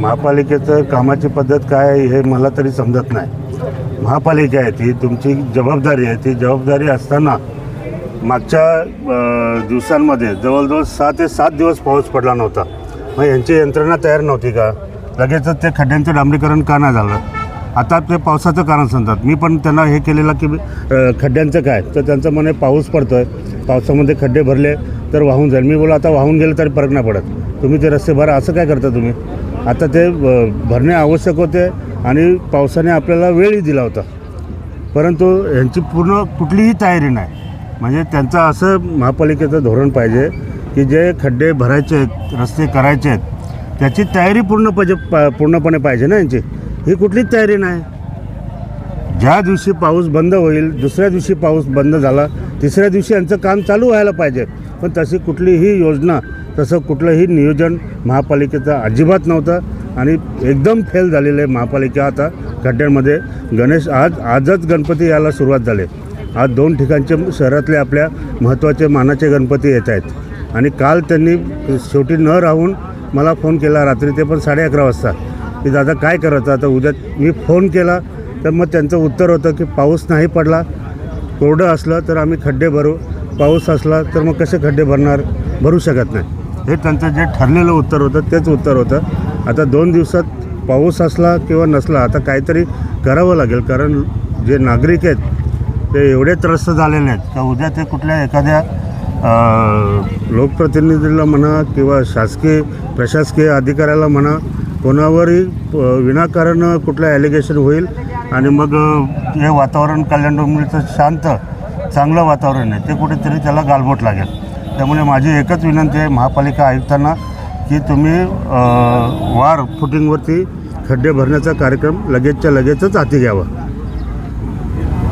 महापालिकेचं कामाची पद्धत काय आहे हे मला तरी समजत नाही. महापालिका आहे ती तुमची जबाबदारी आहे. ती जबाबदारी असताना मागच्या दिवसांमध्ये जवळजवळ सहा ते सात दिवस पाऊस पडला नव्हता. मग यांची यंत्रणा तयार नव्हती का? लगेचच ते खड्ड्यांचं डांबरीकरण का नाही झालं? आता ते पावसाचं कारण सांगतात. मी पण त्यांना हे केलेलं की खड्ड्यांचं काय? तर त्यांचं म्हणे पाऊस पडतोय. पावसामध्ये खड्डे भरले तर वाहून जाईल. मी बोला आता वाहून गेलं तरी फरक नाही पडत. तुम्ही ते रस्ते भरा असं काय करता तुम्ही? आता ते भरणे आवश्यक होते आणि पावसाने आपल्याला वेळही दिला होता. परंतु यांची पूर्ण कुठलीही तयारी नाही. म्हणजे त्यांचं असं महापालिकेचं धोरण पाहिजे की जे खड्डे भरायचे आहेत रस्ते करायचे आहेत त्याची तयारी पूर्ण पाहिजे पा पूर्णपणे पाहिजे ना यांची? ही कुठलीच तयारी नाही. ज्या दिवशी पाऊस बंद होईल दुसऱ्या दिवशी पाऊस बंद झाला तिसऱ्या दिवशी यांचं काम चालू व्हायला पाहिजे. पण तशी कुठलीही योजना तसं कुठलंही नियोजन महापालिकेचं अजिबात नव्हतं आणि एकदम फेल झालेलं आहे महापालिका आता खड्ड्यांमध्ये. गणेश आज आजच गणपती यायला सुरुवात झाली. आज दोन ठिकाणचे शहरातले आपल्या महत्त्वाचे मानाचे गणपती येत आहेत. आणि काल त्यांनी शेवटी न राहून मला फोन केला रात्री ते पण साडे अकरा वाजता की दादा काय करायचं? आता उद्या मी फोन केला तर मग त्यांचं उत्तर होतं की पाऊस नाही पडला कोरडं असलं तर आम्ही खड्डे भरू पाऊस असला तर मग कसे खड्डे भरणार? भरू शकत नाही. हे त्यांचं जे ठरलेलं उत्तर होतं तेच उत्तर होतं. आता दोन दिवसात पाऊस असला किंवा नसला आता काहीतरी करावं लागेल. कारण जे नागरिक आहेत ते एवढे त्रस्त झालेले आहेत का उद्या ते कुठल्या एखाद्या लोकप्रतिनिधीला म्हणा किंवा शासकीय प्रशासकीय अधिकाऱ्याला म्हणा कोणावरही विनाकारण कुठलं ॲलिगेशन होईल आणि मग हे वातावरण कल्याण डोंबिवलीचं शांत चांगलं वातावरण आहे ते कुठेतरी त्याला गालबोट लागेल. त्यामुळे माझी एकच विनंती आहे महापालिका आयुक्तांना की तुम्ही वार फुटिंगवरती खड्डे भरण्याचा कार्यक्रम लगेचच्या लगेचच हाती घ्यावा.